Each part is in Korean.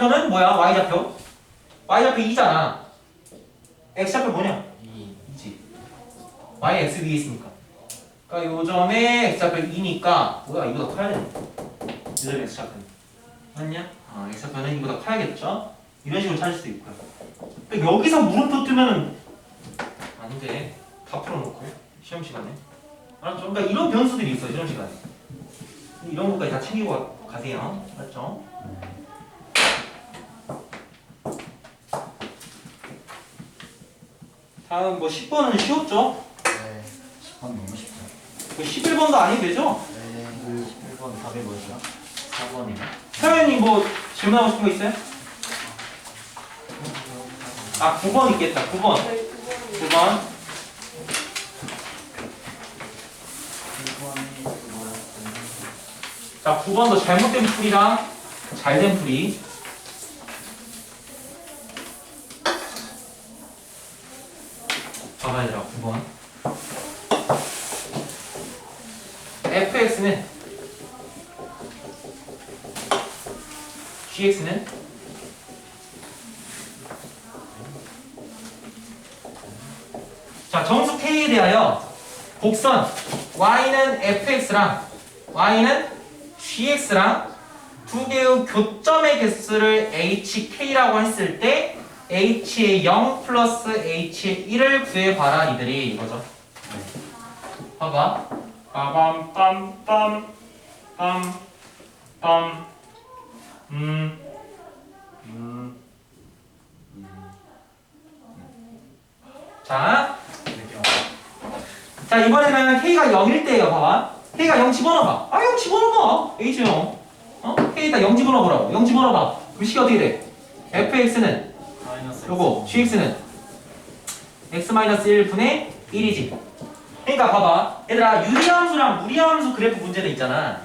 저는 뭐야? y좌표. y좌표 2잖아. x좌표 뭐냐? 2 2지. y x 위에 있으니까. 그러니까 요 점에 x좌표 2니까 뭐야? 이보다 커야 되네. 요 점에 x좌표는. 맞냐? 아, x좌표는 이보다 커야겠죠? 이런 식으로 찾을 수도 있고요. 그러니까 여기서 물음표 뜨면은 안 돼. 다 풀어놓고 시험 시간에. 알았죠? 그러니까 이런 변수들이 있어요. 시험 시간에. 이런 것까지 다 챙기고 가- 가세요. 알았죠? 다음 뭐 10번은 쉬웠죠? 네 10번 너무 쉽다 그 11번도 아니면 되죠? 네 1번 답이 뭐죠? 4번이요 서현이 뭐 질문하고 싶은 거 있어요? 아 9번 있겠다 9번 9번 1번이 뭐였어요? 자 9번도 잘못된 풀이랑 잘된 풀이 봐봐 얘들아 9번 fx는 gx는 자 정수 k에 대하여 곡선 y는 fx랑 y는 gx랑 두 개의 교점의 개수를 hk라고 했을 때 h의 0 플러스 h의 1을 구해봐라 이들이 이거죠. 봐봐. 빠밤 빰빰 빰빰 음. 음. 자, 자 이번에는 k가 0일 때예요. 봐봐. k가 0 집어넣어봐. 아, 0 집어넣어봐. h 0. 어? k에다 0 집어넣어보라고. 0 집어넣어봐. 그럼 식이 어떻게 돼? fx는 요거 gx는 x-1분의 1이지. 그러니까 봐봐. 얘들아 유리함수랑 무리함수 그래프 문제는 있잖아.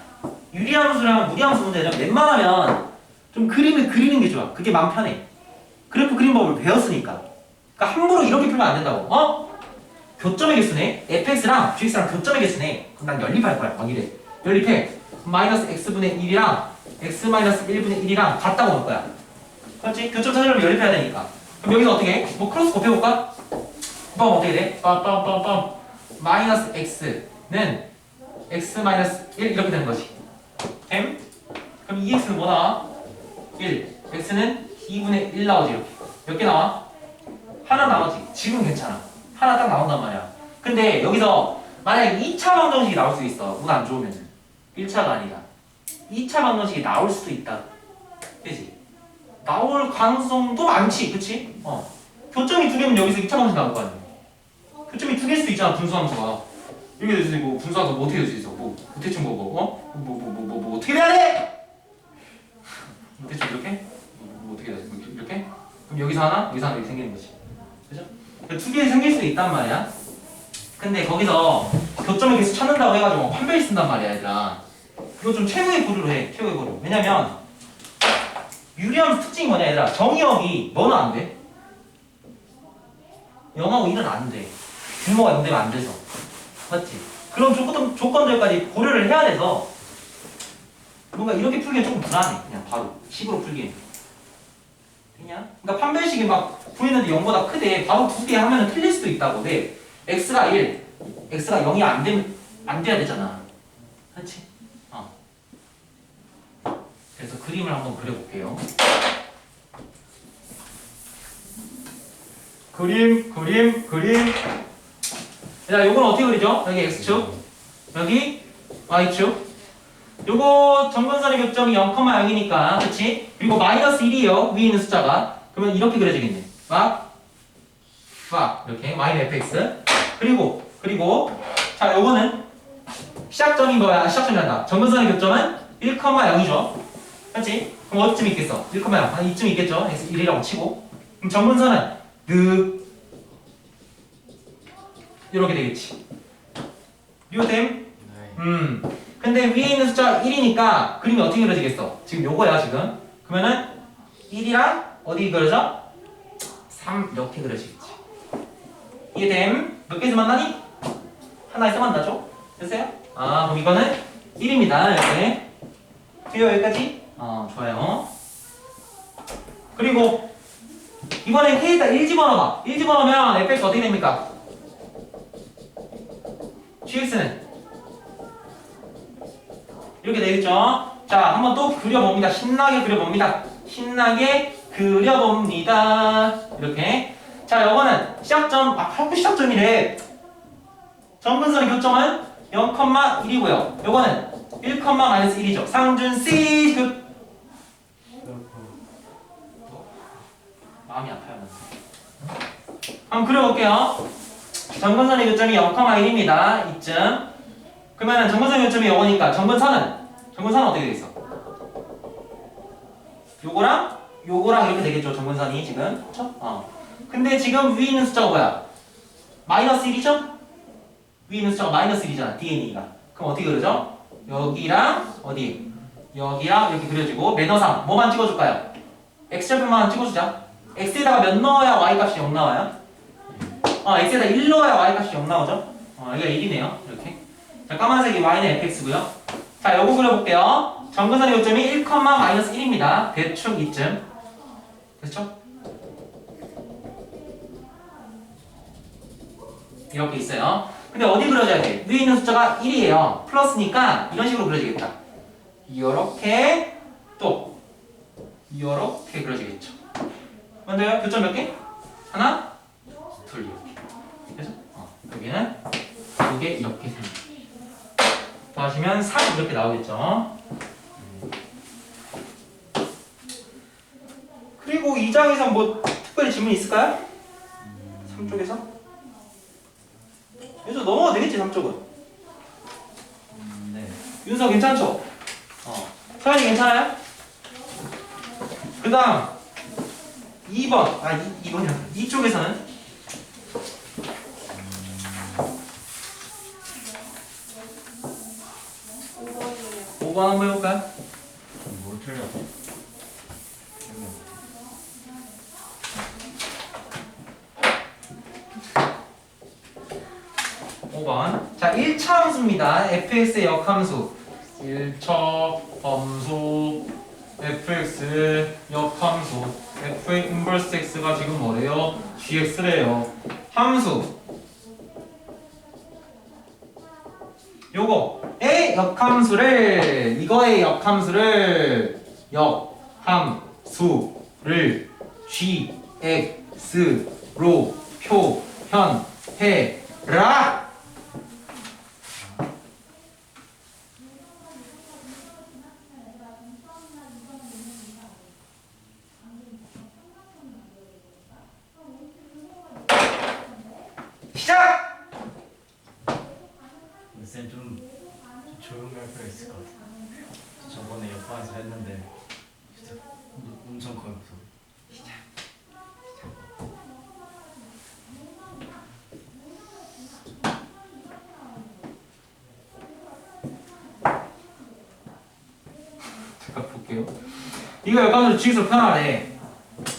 유리함수랑 무리함수 문제는 웬만하면 좀 그림을 그리는 게 좋아. 그게 마음 편해. 그래프 그림 법을 배웠으니까. 그러니까 함부로 이렇게 풀면 안 된다고. 어? 교점의 개수네. fx랑 gx랑 교점의 개수네. 그럼 난 연립할 거야. 막 이래. 연립해. 마이너스 x분의 1이랑 x 마이너스 1분의 1이랑 같다고 볼 거야. 그렇지? 교점 찾으려면 연립해야 되니까. 그럼 여기서 어떻게 해? 뭐 크로스 곱해볼까? 곱하면 어떻게 돼? 빰빰빰빰 마이너스 x는 x 마이너스 1 이렇게 되는 거지. 됨? 그럼 2x는 뭐 나와? 1. x는 2분의 1 나오지 이렇게. 몇 개 나와? 하나 나오지. 지금 괜찮아. 하나 딱 나온단 말이야. 근데 여기서 만약에 2차 방정식이 나올 수 있어. 운 안 좋으면. 1차가 아니라. 2차 방정식이 나올 수도 있다. 그지? 나올 가능성도 많지, 그치? 어. 교점이 두 개면 여기서 2차 방식 나올 거 아니야. 교점이 두 개일 수도 있잖아, 분수함수가. 이렇게 될수 있고, 분수함수 뭐 어떻게 될수 있어? 뭐, 대충 뭐, 뭐, 어? 뭐, 뭐, 뭐, 뭐, 뭐, 어떻게 돼야 돼? 대충 이렇게? 뭐, 뭐 어떻게 돼야 돼? 뭐 이렇게? 그럼 여기서 하나, 여기서 하나 이렇게 생기는 거지. 그죠? 두 개 생길 수도 있단 말이야. 근데 거기서 교점을 계속 찾는다고 해가지고 판별이 쓴단 말이야, 얘들아. 이거 좀 최후의 고르로 해, 최후의 고르. 왜냐면, 유리함수 특징이 뭐냐 얘들아 정의역이 뭐는 안 돼? 0하고 1은 안 돼. 규모가 0되면 안 돼서. 맞지? 그런 조건, 조건들까지 고려를 해야 돼서 뭔가 이렇게 풀기엔 조금 불안해. 그냥 바로 10으로 풀기엔. 그냥? 그러니까 판별식이 막 구했는데 0보다 크대. 바로 두개 하면은 틀릴 수도 있다고. 왜? x가 1, x가 0이 안 되면 안 돼야 되잖아. 그렇지? 어. 그래서 그림을 한번 그려볼게요. 그림, 그림, 그림. 자, 요건 어떻게 그리죠? 여기 x축, 여기 y축. 요거 정근선의 교점이 0,0이니까, 그치? 그리고 마이너스 1이에요. 위에 있는 숫자가. 그러면 이렇게 그려지겠네. 막, 막, 이렇게. 마이너 fx. 그리고, 그리고, 자, 요거는 시작점이 뭐야? 시작점이란다. 정근선의 교점은 1,0이죠. 그렇지? 그럼 어디쯤 있겠어? 1,0 한 이쯤 있겠죠? x 1이라고 치고 그럼 정근선은 느 이렇게 되겠지 요됨? 네음 근데 위에 있는 숫자 1이니까 그림이 어떻게 그려지겠어? 지금 요거야 지금 그러면은 1이랑 어디 그려져? 3 이렇게 그려지겠지 이해됨? 몇 개에서 만나니? 하나에서 만나죠? 됐어요? 아 그럼 이거는 1입니다 이렇게 돼요 여기까지? 어 좋아요 그리고 이번엔 k에다 1 집어넣어봐 1 집어넣으면 fx 어떻게 됩니까? gx는 이렇게 되겠죠? 자, 한번 또 그려봅니다. 신나게 그려봅니다. 신나게 그려봅니다. 이렇게. 자, 요거는 시작점, 아, 하고 시작점이래. 정근선의 교점은 0,1이고요. 요거는 1,-1이죠. 상준 C 그 마음이 아파요. 한번 그려볼게요. 정근선의 교점이 0,1입니다. 이쯤. 그러면 정근선의 교점이 요거니까 정근선은 정근선은 어떻게 되겠어? 요거랑 요거랑 이렇게 되겠죠. 정근선이 지금. 그쵸? 어. 근데 지금 위에 있는 숫자가 뭐야? 마이너스 1이죠? 위에 있는 숫자가 마이너스 1이잖아. DNA가. 그럼 어떻게 그려져? 여기랑 어디? 여기랑 이렇게 그려지고 매너상 뭐만 찍어줄까요? x절편만 찍어주자. x에다가 몇 넣어야 y 값이 0 나와요? 어, x에다 1 넣어야 y 값이 0 나오죠? 어, 여기가 1이네요. 이렇게. 자, 까만색이 y는 fx고요. 자, 요거 그려볼게요. 정근선의 요점이 1,-1입니다. 대충 이쯤. 됐죠? 이렇게 있어요. 근데 어디 그려져야 돼? 위에 있는 숫자가 1이에요. 플러스니까 이런 식으로 그려지겠다. 이렇게 또 이렇게 그려지겠죠. 먼저요. 교점 몇 개? 하나, 둘 이렇게. 그래서 어, 여기는 이게 이렇게 됩니다. 더하시면 3 이렇게 나오겠죠. 그리고 이 장에서 뭐 특별히 질문 있을까요? 3 쪽에서? 여기서 넘어가도 되겠지 3 쪽은. 음, 네. 윤서 괜찮죠? 어. 서현이 괜찮아요? 그 다음 2번 아 2, 2번이야 이쪽에서는 오번이에요. 5번 한번 해볼까요? 뭘. 5번. 자 1차 함수입니다. Fx의 역함수. 1차 함수. Fx 역함수. F의 인버스 x가 지금 뭐래요? gx래요. 함수. 요거 의 역함수를 이거의 역함수를 역함수를 gx로 표현해라 시작! 쌤좀 좀 조용히 할 필요 있을 것 같아. 저번에 옆방에서 했는데 진짜 엄- 엄청 커요 소리. 제가 볼게요. 이거 역함수를 GX로 표현하래.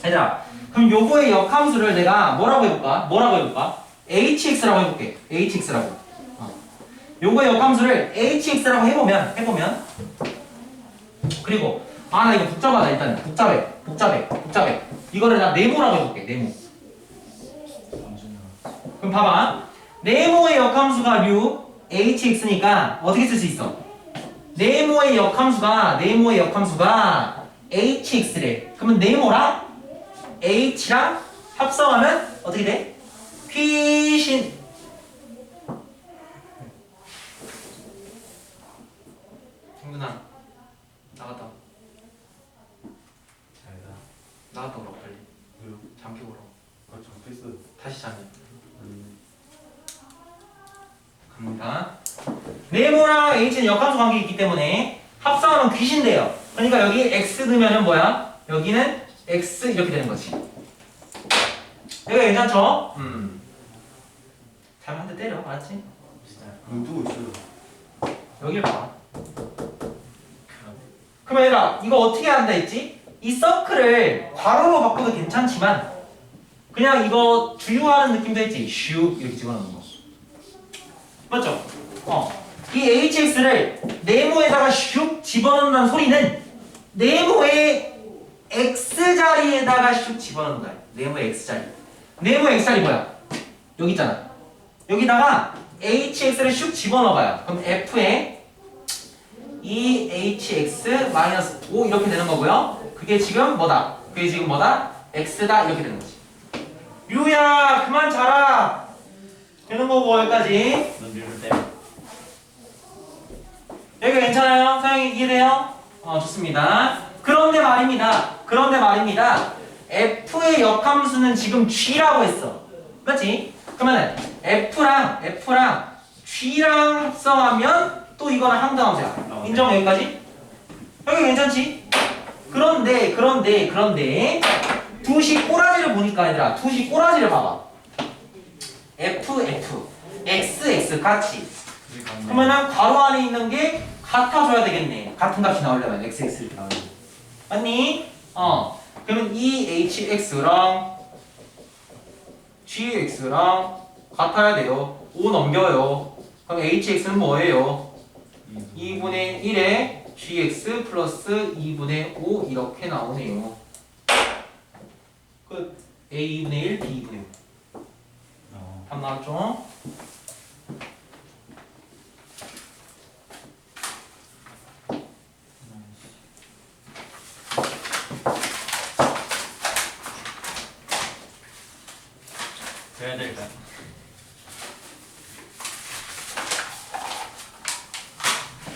얘들아, 그럼 요거의 역함수를 내가 뭐라고 해볼까? 뭐라고 해볼까? HX라고 해볼게. HX라고. 어. 요거의 역함수를 HX라고 해보면, 해보면. 그리고, 아, 나 이거 복잡하다. 일단, 복잡해. 복잡해. 복잡해. 이거를 나 네모라고 해볼게. 네모. 그럼 봐봐. 네모의 역함수가 류 hx니까 어떻게 쓸 수 있어? 네모의 역함수가 네모의 역함수가 hx래. 그러면 네모랑 h랑 합성하면 어떻게 돼? 귀신. 정근아 나갔다. 와. 잘가. 나갔다 오라고 빨리. 왜요? 잠기 오라고. 아 적혀있어. 다시 자면. 음. 갑니다. 네모랑 h는 역함수 관계 있기 때문에 합성하면 귀신 돼요. 그러니까 여기 x 넣으면은 뭐야? 여기는 x 이렇게 되는 거지. 여기 괜찮죠? 음. 잘못 한대 때려, 알았지? 진짜. 누구 있어요? 여길 봐. 그럼. 얘들아, 이거 어떻게 한다 했지? 이 서클을 괄호로 바꿔도 괜찮지만 그냥 이거 주유하는 느낌도 했지. 슉 이렇게 집어넣는 거. 맞죠? 어. 이 hx를 네모에다가 슉 집어넣는다는 소리는 네모의 x 자리에다가 슉 집어넣는 거야. 네모 x 자리. 네모 x 자리 뭐야? 여기 있잖아. 여기다가 hx를 슉 집어넣어봐요. 그럼 f에 2hx 마이너스 5 이렇게 되는 거고요. 그게 지금 뭐다? 그게 지금 뭐다? x다 이렇게 되는 거지. 유야 그만 자라. 되는 거고 여기까지. 여기 괜찮아요? 사용이 이해돼요? 어 좋습니다. 그런데 말입니다. 그런데 말입니다. f의 역함수는 지금 g라고 했어. 맞지? 그러면 f랑 f랑 g랑 합성하면 또 이거는 항등함수야. 인정 여기까지? 여기 괜찮지? 그런데 그런데 그런데 두시 꼬라지를 보니까 얘들아 두시 꼬라지를 봐봐. f f x x 같이. 그러면은 괄호 안에 있는 게 같아져야 되겠네. 같은 값이 나오려면 xx 이렇게 나오는 거. 맞니? 어. 그러면 이 hx랑 gx랑 같아야 돼요. 5 넘겨요. 그럼 hx는 뭐예요? 2분의 1에 gx 플러스 2분의 5 이렇게 나오네요. 끝. a 2분의 1, b 2분의 5. 어. 답 나왔죠? 돼야 될까요?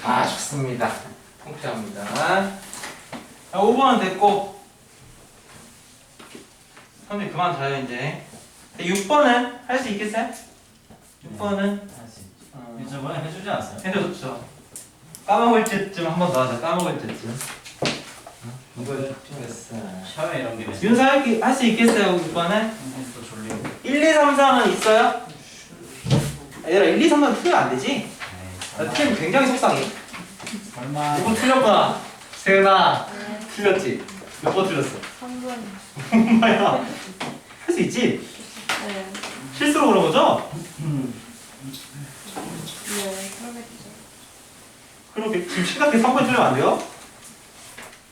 아 좋습니다. 통쾌합니다. 자, 5번은 됐고 선생님 그만 자요 이제 6번은 할 수 있겠어요? 6번은 할수 있지. 어, 이거 저번에 해주지 않았어요? 해도 좋죠. 까먹을 때쯤 한 번 더 하자. 까먹을 때쯤. 이걸 됐어. 샤워에 이런 게 왜? 윤사 할수 있겠어요 6번은? 또 졸리고. 1, 2, 3, 4는 있어요? 얘들아 1, 2, 3은 틀리면 안 되지? 에이, 나팀 굉장히 속상해. 설마. 이거 틀렸구나. 세은아 틀렸지? 몇 번 틀렸어? 3분. 엄마야 할 수 있지? 네. 실수로 그런 거죠? 네, 그러겠죠. 그렇게 지금 심각하게 3번 틀리면 안 돼요?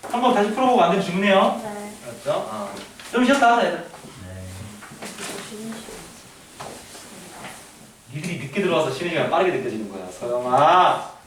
3번 다시 풀어보고 안 되면 주문해요 네. 알았죠? 어. 좀 쉬었다 하자 얘들 네. 쉬는 시간. 니들이 늦게 들어와서 쉬는 시간 빠르게 느껴지는 거야. 서영아